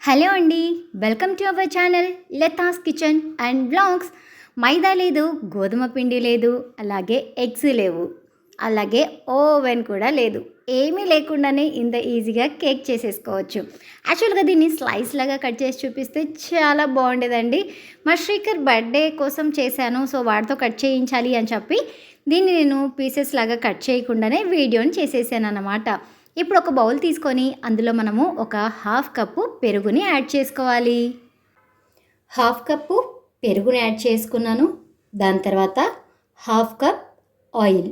Hello అండి welcome to our channel Latha's kitchen and blogs మైదా లేదు గోధుమ పిండి లేదు అలాగే ఎగ్స్ లేవు. అలాగే ఓవెన్ కూడా లేదు. ఏమీ లేకుండానే ఇంత ఈజీగా కేక్ చేసేసుకోవచ్చు. యాక్చువల్గా దీన్ని స్లైస్ లాగా కట్ చేసి చూపిస్తే చాలా బాగుండేదండి. మా శ్రీకర్ బర్త్డే కోసం చేశాను సో వాడితో కట్ చేయించాలి అని చెప్పి దీన్ని నేను పీసెస్ లాగా కట్ చేయకుండానే వీడియోని చేసేసాను అన్నమాట ఇప్పుడు ఒక బౌల్ తీసుకొని అందులో మనము ఒక హాఫ్ కప్పు పెరుగుని యాడ్ చేసుకోవాలి. హాఫ్ కప్పు పెరుగుని యాడ్ చేసుకున్నాను. దాని తర్వాత హాఫ్ కప్ ఆయిల్.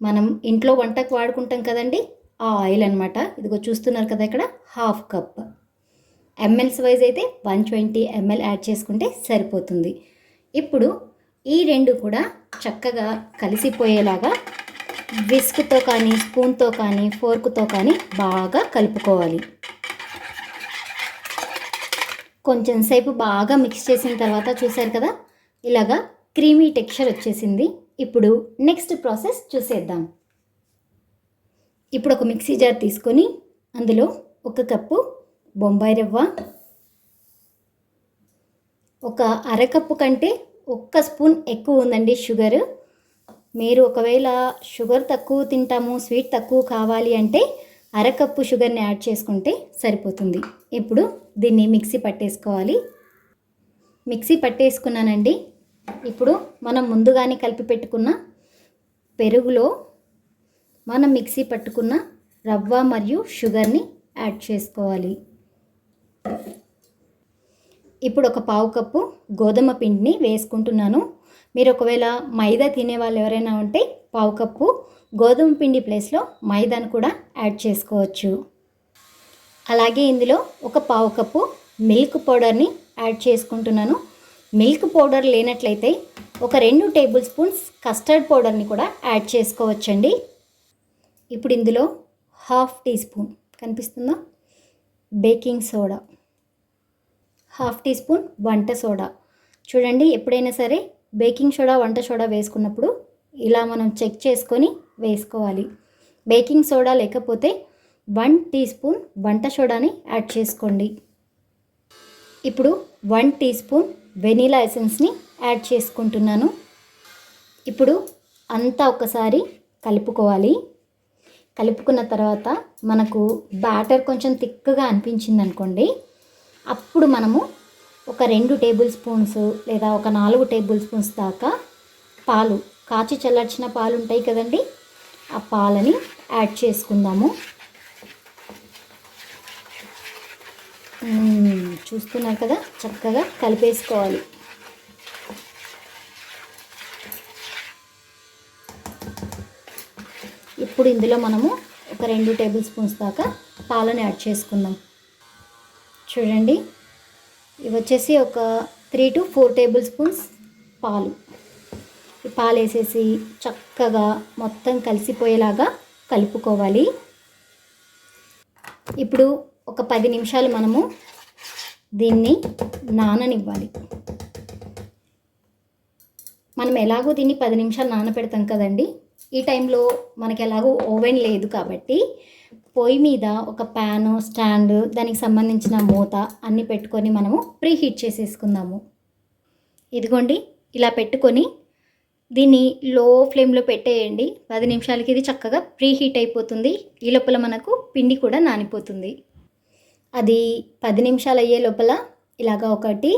మనం ఇంట్లో వంటకు వాడుకుంటాం కదండి ఆ ఆయిల్ అనమాట ఇదిగో చూస్తున్నారు కదా ఇక్కడ హాఫ్ కప్. ఎంఎల్స్ వైజ్ అయితే వన్ ట్వంటీ ఎంఎల్ యాడ్ చేసుకుంటే సరిపోతుంది. ఇప్పుడు ఈ రెండు కూడా చక్కగా కలిసిపోయేలాగా విస్క్తో కానీ స్పూన్తో కానీ ఫోర్క్తో కానీ బాగా కలుపుకోవాలి. కొంచెం సేపు బాగా మిక్స్ చేసిన తర్వాత చూశారు కదా ఇలాగా క్రీమీ టెక్స్చర్ వచ్చేసింది. ఇప్పుడు నెక్స్ట్ ప్రాసెస్ చూసేద్దాం. ఇప్పుడు ఒక మిక్సీ జార్ తీసుకొని అందులో ఒక కప్పు బొంబాయి రవ్వ ఒక అరకప్పు కంటే ఒక్క స్పూన్ ఎక్కువ ఉందండి షుగర్ మీరు ఒకవేళ షుగర్ తక్కువ తింటాము స్వీట్ తక్కువ కావాలి అంటే అరకప్పు షుగర్ని యాడ్ చేసుకుంటే సరిపోతుంది. ఇప్పుడు దీన్ని మిక్సీ పట్టేసుకోవాలి. మిక్సీ పట్టేసుకున్నానండి. ఇప్పుడు మనం ముందుగానే కలిపి పెట్టుకున్న పెరుగులో మనం మిక్సీ పట్టుకున్న రవ్వ మరియు షుగర్ని యాడ్ చేసుకోవాలి. ఇప్పుడు ఒక పావు కప్పు గోధుమ పిండిని వేసుకుంటున్నాను. మీరు ఒకవేళ మైదా తినే వాళ్ళు ఎవరైనా ఉంటే పావు కప్పు గోధుమ పిండి ప్లేస్లో మైదాను కూడా యాడ్ చేసుకోవచ్చు. అలాగే ఇందులో ఒక పావు కప్పు మిల్క్ పౌడర్ని యాడ్ చేసుకుంటున్నాను. మిల్క్ పౌడర్ లేనట్లయితే ఒక రెండు టేబుల్ స్పూన్స్ కస్టర్డ్ పౌడర్ని కూడా యాడ్ చేసుకోవచ్చండి. ఇప్పుడు ఇందులో హాఫ్ టీ స్పూన్ కనిపిస్తుందా? Baking soda. Half tea spoon వంట సోడా. చూడండి ఎప్పుడైనా సరే బేకింగ్ సోడా వంట సోడా వేసుకున్నప్పుడు ఇలా మనం చెక్ చేసుకొని వేసుకోవాలి. బేకింగ్ సోడా లేకపోతే వన్ టీ స్పూన్ వంట సోడాని యాడ్ చేసుకోండి. ఇప్పుడు వన్ టీ స్పూన్ వెనీలా ఎసెన్స్ని యాడ్ చేసుకుంటున్నాను. ఇప్పుడు అంతా ఒకసారి కలుపుకోవాలి. కలుపుకున్న తర్వాత మనకు బ్యాటర్ కొంచెం థిక్గా అనిపించింది అనుకోండి అప్పుడు మనము ఒక రెండు టేబుల్ స్పూన్స్ లేదా ఒక నాలుగు టేబుల్ స్పూన్స్ దాకా పాలు. కాచి చల్లార్చిన పాలు ఉంటాయి కదండి? ఆ పాలని యాడ్ చేసుకుందాము. చూస్తున్నారు కదా? చక్కగా కలిపేసుకోవాలి. ఇప్పుడు ఇందులో మనము ఒక రెండు టేబుల్ స్పూన్స్ దాకా పాలను యాడ్ చేసుకుందాం. చూడండి. ఇవి వచ్చేసి ఒక three to four table spoons పాలు. పాలు వేసేసి చక్కగా మొత్తం కలిసిపోయేలాగా కలుపుకోవాలి. ఇప్పుడు ఒక పది నిమిషాలు మనము దీన్ని నాననివ్వాలి. మనం ఎలాగో దీన్ని పది నిమిషాలు నానపెడతాం కదండి. ఈ టైంలో మనకి ఎలాగో ఓవెన్ లేదు కాబట్టి పొయ్యి మీద ఒక ప్యాను స్టాండ్ దానికి సంబంధించిన మూత అన్నీ పెట్టుకొని మనము ప్రీ హీట్ చేసేసుకుందాము. ఇదిగోండి ఇలా పెట్టుకొని దీన్ని లో ఫ్లేమ్లో పెట్టేయండి. పది నిమిషాలకి ఇది చక్కగా ప్రీ హీట్ అయిపోతుంది. ఈ లోపల మనకు పిండి కూడా నానిపోతుంది. అది పది నిమిషాలు అయ్యే లోపల ఇలాగ ఒకటి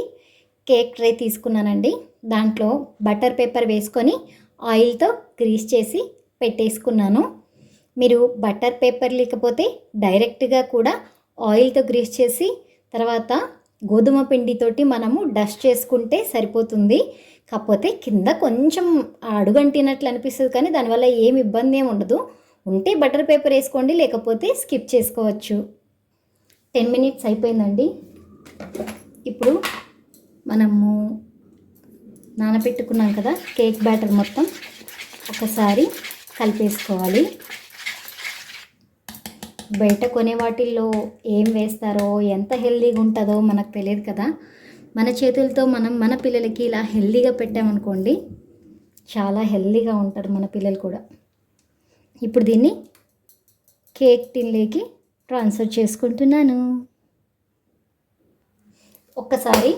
కేక్ ట్రే తీసుకున్నానండి. దాంట్లో బటర్ పేపర్ వేసుకొని ఆయిల్తో గ్రీస్ చేసి పెట్టేసుకున్నాను. మీరు బటర్ పేపర్ లేకపోతే డైరెక్ట్గా కూడా ఆయిల్తో గ్రీస్ చేసి తర్వాత గోధుమ పిండితోటి మనము డస్ట్ చేసుకుంటే సరిపోతుంది. కాకపోతే కింద కొంచెం అడుగంటినట్లు అనిపిస్తుంది కానీ దానివల్ల ఏం ఇబ్బంది ఏమి ఉండదు. ఉంటే బటర్ పేపర్ వేసుకోండి లేకపోతే స్కిప్ చేసుకోవచ్చు. టెన్ మినిట్స్ అయిపోయిందండి. ఇప్పుడు మనము నానబెట్టుకున్నాం కదా కేక్ బ్యాటర్ మొత్తం. ఒకసారి కలిపేసుకోవాలి. బయట కొనే వాటిల్లో ఏం వేస్తారో ఎంత హెల్దీగా ఉంటుందో మనకు తెలియదు కదా. మన చేతులతో మనం మన పిల్లలకి ఇలా హెల్దీగా పెట్టామనుకోండి చాలా హెల్దీగా ఉంటారు మన పిల్లలు కూడా. ఇప్పుడు దీన్ని కేక్ టిన్లేకి ట్రాన్స్ఫర్ చేసుకుంటున్నాను. ఒక్కసారి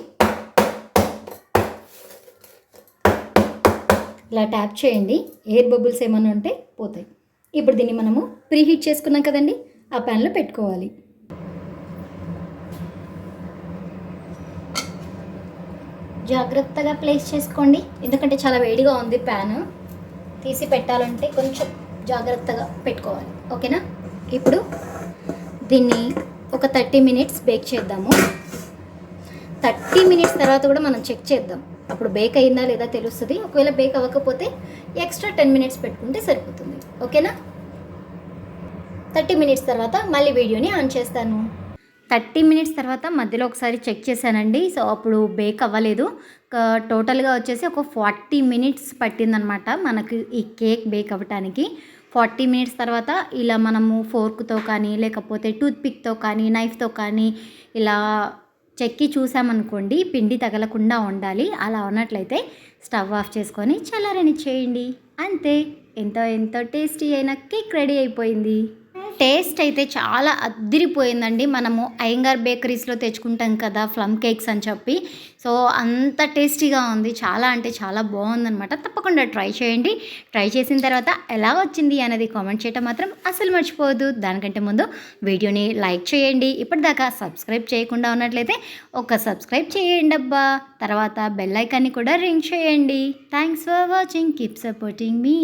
ఇలా ట్యాప్ చేయండి. ఎయిర్ బబుల్స్ ఏమైనా ఉంటే పోతాయి. ఇప్పుడు దీన్ని మనము ప్రీహీట్ చేసుకున్నాం కదండి. ఆ ప్యాన్లో పెట్టుకోవాలి. జాగ్రత్తగా ప్లేస్ చేసుకోండి. ఎందుకంటే చాలా వేడిగా ఉంది ప్యాన్. తీసి పెట్టాలంటే కొంచెం జాగ్రత్తగా పెట్టుకోవాలి. ఓకేనా? ఇప్పుడు దీన్ని ఒక థర్టీ మినిట్స్ బేక్ చేద్దాము. థర్టీ మినిట్స్ తర్వాత కూడా మనం చెక్ చేద్దాం. అప్పుడు బేక్ అయిందా లేదా తెలుస్తుంది. ఒకవేళ బేక్ అవ్వకపోతే ఎక్స్ట్రా టెన్ మినిట్స్ పెట్టుకుంటే సరిపోతుంది. ఓకేనా? థర్టీ మినిట్స్ తర్వాత మళ్ళీ వీడియోని ఆన్ చేస్తాను. థర్టీ మినిట్స్ తర్వాత మధ్యలో ఒకసారి చెక్ చేశానండి. సో అప్పుడు బేక్ అవ్వలేదు. టోటల్గా వచ్చేసి ఒక ఫార్టీ మినిట్స్ పట్టిందనమాట మనకి ఈ కేక్ బేక్ అవ్వటానికి. ఫార్టీ మినిట్స్ తర్వాత ఇలా మనము ఫోర్క్తో కానీ లేకపోతే టూత్పిక్తో కానీ నైఫ్తో కానీ ఇలా చెక్కి చూసామనుకోండి పిండి తగలకుండా ఉండాలి. అలా ఉన్నట్లయితే స్టవ్ ఆఫ్ చేసుకొని చల్లారని చేయండి అంతే. ఎంతో ఎంతో టేస్టీ అయిన కేక్ రెడీ అయిపోయింది. టేస్ట్ అయితే చాలా అద్దిరిపోయిందండి. మనము అయ్యంగార్ బేకరీస్లో తెచ్చుకుంటాం కదా ఫ్లమ్ కేక్స్ అని చెప్పి. సో అంత టేస్టీగా ఉంది. చాలా అంటే చాలా బాగుందనమాట తప్పకుండా ట్రై చేయండి. ట్రై చేసిన తర్వాత ఎలా వచ్చింది అనేది కామెంట్ చేయటం మాత్రం అసలు మర్చిపోవద్దు. దానికంటే ముందు వీడియోని లైక్ చేయండి. ఇప్పటిదాకా సబ్స్క్రైబ్ చేయకుండా ఉన్నట్లయితే ఒక సబ్స్క్రైబ్ చేయండి అబ్బా. తర్వాత బెల్ ఐకాన్ని కూడా రింగ్ చేయండి. Thanks for watching. Keep supporting మీ.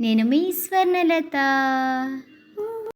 నేను మీ స్వర్ణలత.